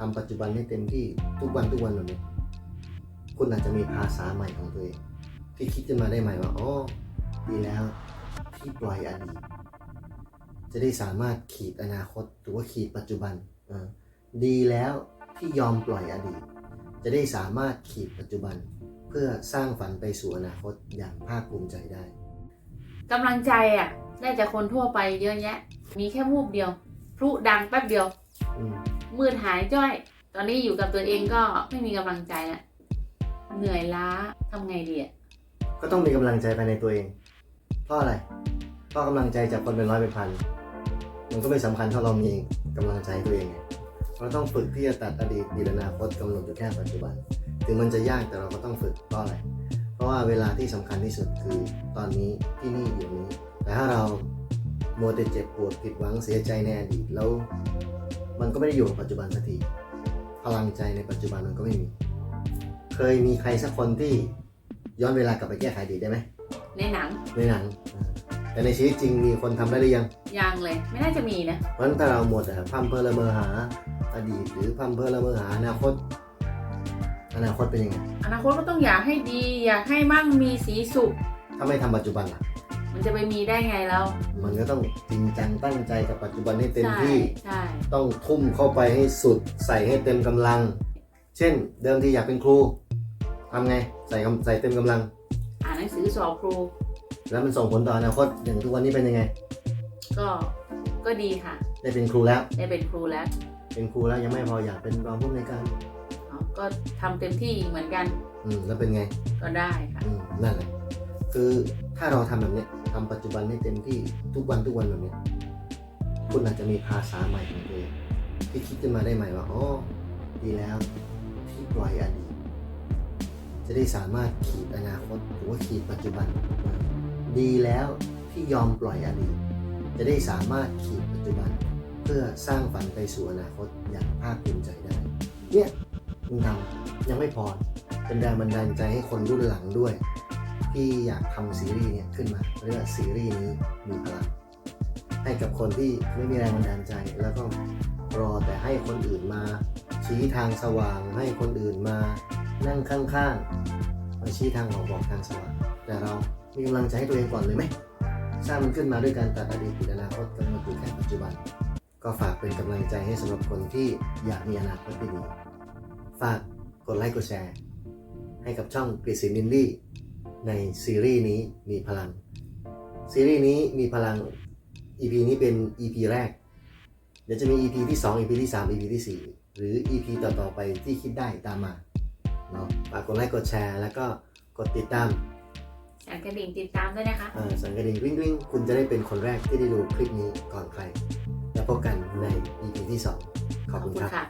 ทำปัจจุบันให้เต็มที่ทุกวันทุกวันแบบนี้คุณอาจจะมีภาษาใหม่ของตัวเองที่คิดขึ้นมาได้ใหม่ว่าอ๋อดีแล้วที่ปล่อยอดีตจะได้สามารถขีดอนาคตหรือว่าขีดปัจจุบันเออดีแล้วที่ยอมปล่อยอดีต จะได้สามารถขีดปัจจุบัน เพื่อสร้างฝันไปสู่อนาคตอย่างภาคภูมิใจได้กำลังใจอะได้จากคนทั่วไปเยอะแยะ มีแค่วูบเดียวพลุดังแป๊บเดียวอื มมืดหายจ้อย ตอนนี้อยู่กับตัวเองก็ไม่มีกำลังใจล้วเหนื่อยล้าทำไงดีอะก็ต้องมีกำลังใจภายในตัวเอง เพราะอะไร เพราะกำลังใจจากคนเป็นร้อยเป็นพัน มันก็ไม่สำคัญเท่าเรามีกำลังใจตัวเองไงเราต้องฝึกที่จะตัดอดีตดีอนาคตกำหนดอยู่แค่ปัจจุบัน ถึงมันจะยากแต่เราก็ต้องฝึกเพราะอะไร เพราะว่าเวลาที่สำคัญที่สุดคือตอนนี้ที่นี่อยู่นี้ แต่ถ้าเราโมวแต่เจ็บปวดผิดหวังเสียใจในอดีตแล้ว มันก็ไม่ได้อยู่กับปัจจุบันสักที พลังใจในปัจจุบันมันก็ไม่มี เคยมีใครสักคนที่ย้อนเวลากลับไปแก้ไขอดีตได้ไหมในหนัง ในหนังอ่าแต่ในชีวิตจริงมีคนทำได้หรือยัง ยังเลย ไม่น่าจะมีนะ เพราะฉะนั้นถ้าเราหมดแต่พร่ำเพ้อละเมอหา อดีตหรือพร่ำเพ้อละเมอหาอนาคต อนาคตเป็นยังไง อนาคตก็ต้องอยากให้ดี อยากให้มั่งมีสีสุขถ้าไม่ทำปัจจุบันล่ะ มันจะไปมีได้ไงเรามันก็ต้องจริงจังตั้งใจกับปัจจุบันให้เต็มใช่ที่ ใช่ ต้องทุ่มเข้าไปให้สุด ใส่ให้เต็มกำลัง เช่น เดิมทีอยากเป็นครูทำไง ใส่กำใส่เต็มกำลัง อ่านหนังสือสอบครู แล้วมันส่งผลต่ออนาคตอย่างทุกวันนี้เป็นยังไง ก็ ก็ดีค่ะ ได้เป็นครูแล้ว ได้เป็นครูแล้ว เป็นครูแล้วยังไม่พออยากเป็นรองผู้อำนวยการอ๋อก็ทำเต็มที่เหมือนกัน อืมแล้วเป็นไง ก็ได้ค่ะอืมนั่นแหละคือ ถ้าเราทำแบบนี้ทำปัจจุบันให้เต็มที่ทุกวันทุกวันแบบเนี้ยคุณอาจจะมีภาษาใหม่ของตัวเองที่คิดขึ้นมาได้ใหม่ว่าอ๋อดีแล้วที่ปล่อยอดีตจะได้สามารถขีดอนาคตหรือว่าขีดปัจจุบัน ดีแล้วที่ยอมปล่อยอดีตจะได้สามารถขีดปัจจุบัน เพื่อสร้างฝันไปสู่อนาคตอย่างภาคภูมิใจได้ เนี่ยมึงทำยังไม่พอเป็นแรงบันดาลใจให้คนรุ่นหลังด้วย ที่อยากทำซีรีส์เนี่ยขึ้นมาเรียกว่าซีรีส์นี้มีพลังให้กับคนที่ไม่มีแรงบันดาลใจ แล้วก็รอแต่ให้คนอื่นมา ชี้ทางสว่าง ให้คนอื่นมานั่งข้างๆมาชี้ทางออกบอกทางสว่างแต่เรามีกำลังใจให้ตัวเองก่อนเลยไหมสร้างมันขึ้นมาด้วยการตัดอดีตปิดอนาคตกำหนดอยู่แค่ปัจจุบัน ก็ฝากเป็นกำลังใจให้สำหรับคนที่อยากมีอนาคตที่ดีฝากกดไลค์กดแชร์ ให้กับช่องกฤษณินดี้ ในซีรีส์นี้มีพลัง ซีรีส์นี้มีพลัง EP นี้เป็น EP แรก เดี๋ยวจะมี EP ที่ 2 EP ที่ 3 EP ที่ 4 หรือ EP ต่อๆไปที่คิดได้ตามมาเนาะฝากกดไลค์กดแชร์ แล้วก็กดติดตามสั่นกระดิ่งติดตามด้วยนะคะเอ่อสั่นกระดิ่งวิ่งวิ่งคุณจะได้เป็นคนแรกที่ได้ดูคลิปนี้ก่อนใคร แล้วพบกันใน EP ที่ 2 ขอบคุณครับค่ะ